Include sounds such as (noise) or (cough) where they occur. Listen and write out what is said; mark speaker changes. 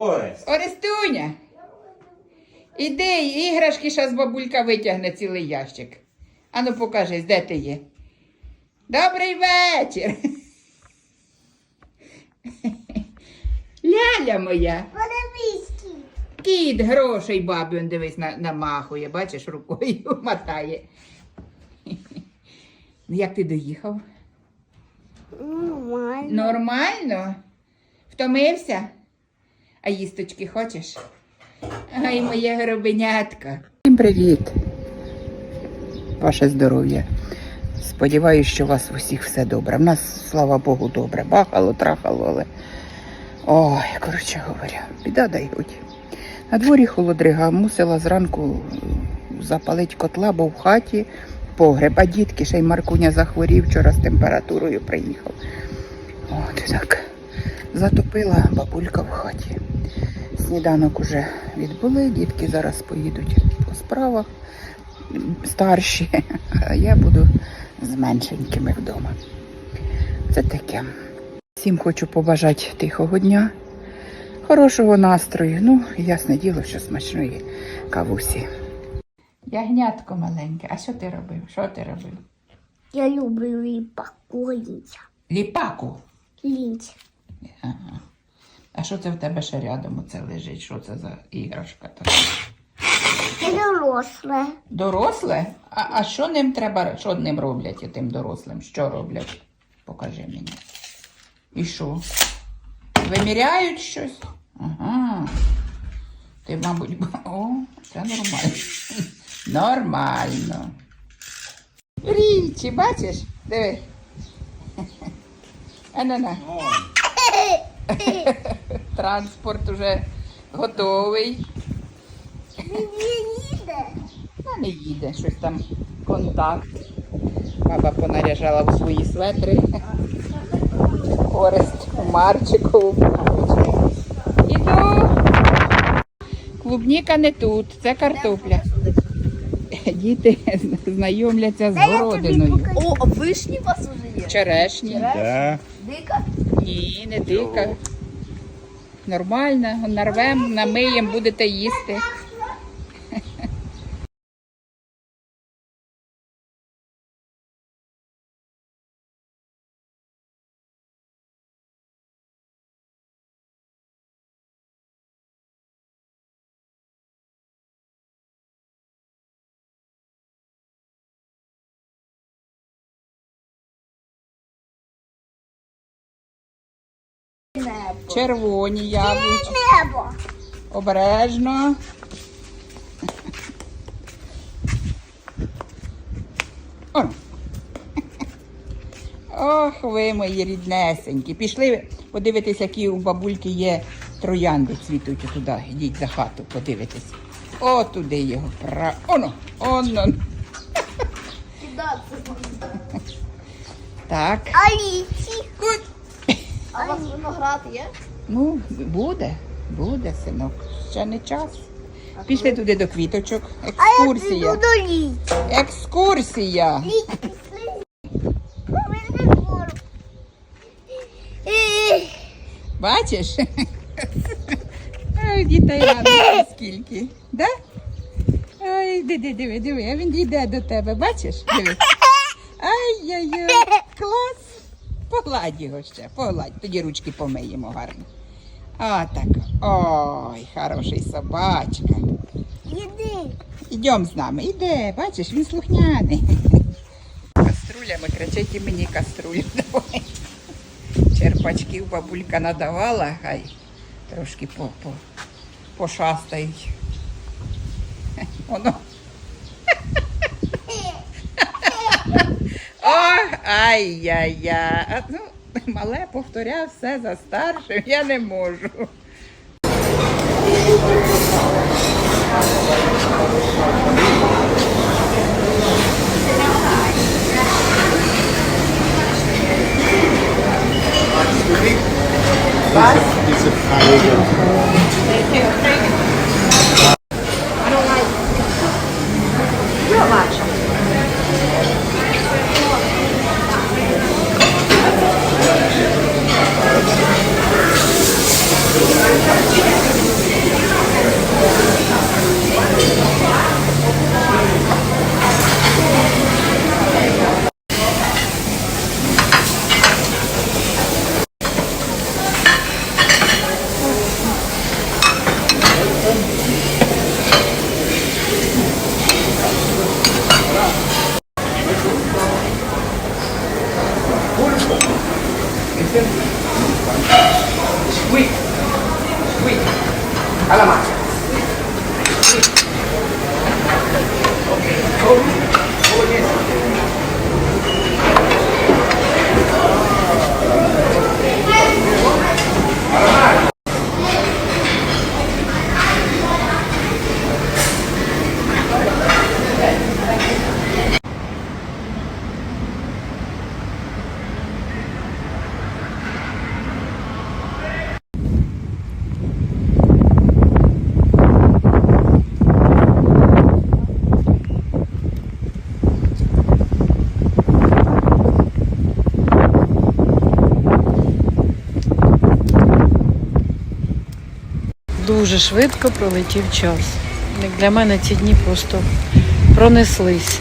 Speaker 1: Орестуня. Іди, іграшки зараз бабулька витягне цілий ящик. Ану покажись, де ти є. Добрий вечір. Ляля моя.
Speaker 2: Подивись.
Speaker 1: Кіт грошей бабі, он дивись, намахує, бачиш, рукою (laughs) мотає. Ну, як ти доїхав?
Speaker 2: Нормально.
Speaker 1: Нормально? Втомився? А їсточки хочеш? Ай, моє горобенятко. Всім привіт. Ваше здоров'я. Сподіваюсь, що у вас у всіх все добре. В нас, слава Богу, добре. Бахало, трахало, але. Ой, коротше говоря, біда дай годі. На дворі холодрига мусила зранку запалити котла, бо в хаті погреб. А дітки, ще й Маркуня захворів, вчора з температурою приїхав. От так. Затопила бабулька в хаті. Сніданок уже відбули, дітки зараз поїдуть по справах старші, (laughs) а я буду з меншенькими вдома. Це таке. Всім хочу побажати тихого дня, хорошого настрою. Ну, ясне діло, що смачної кавусі. Ягнятко маленьке, а що ти робив? Що ти робив?
Speaker 2: Я люблю ліпакоїться.
Speaker 1: Ліпаку.
Speaker 2: Лінч.
Speaker 1: Ага. А що це в тебе ще рядом оце лежить? Що це за іграшка така?
Speaker 2: Це доросле.
Speaker 1: Доросле? А, а що ним треба, що ним роблять тим дорослим? Що роблять? Покажи мені. І що? Виміряють щось? Ага. Ти, мабуть, о, це нормально. (laughs) Нормально. Річі, бачиш? Диви. (laughs) А-на-на. (laughs) (laughs) Транспорт уже готовий.
Speaker 2: Він їде.
Speaker 1: Та не їде, щось там контакт. Баба понаряжала в свої светри. Орест у Марчикову. Іду. Клубніка не тут, це картопля. Діти знайомляться з городиною.
Speaker 3: О, а вишні у вас уже є?
Speaker 1: Черешні.
Speaker 4: да.
Speaker 3: Дика?
Speaker 1: Ні, не дика. Нормально, нарвемо, намиєм, будете їсти. Червоні яблучки.
Speaker 2: Небо.
Speaker 1: Обережно. О. Ох, ви мої ріднесенькі. Пішли подивитись, які у бабульки є троянди цвітуть туди. Йдіть за хату, подивитись. О, туди його. Пра... Оно, оно. Так.
Speaker 2: А ліці?
Speaker 3: А у вас виноград є?
Speaker 1: Ну, буде, буде, синок. Ще не час. Пішли туди до квіточок. Екскурсія.
Speaker 2: до ліці.
Speaker 1: Екскурсія.
Speaker 2: Ліці пішли. Ми не вгору. Е,
Speaker 1: Бачиш? (laughs) Ой, дітей радості (laughs) скільки. Да? Ой, диви, диви, диви, а він йде до тебе, бачиш? Диви. (laughs) Ай-яй-яй, клас. Погладь його ще, погладь, тоді ручки помиємо гарно. А так. Ой, хороший собачка.
Speaker 2: Іди.
Speaker 1: Ідем з нами, іде, бачиш, він слухняний. Каструлями кричить і мені каструлю давай. Черпачків бабулька надавала, хай трошки по, по, пошастають. Воно. Ох, ай-яй-яй. Ну, (laughs) мале повторяв все за старшим, я не можу.
Speaker 4: Diese Feige. Wow.
Speaker 5: Дуже швидко пролетів час. Для мене ці дні просто пронеслись.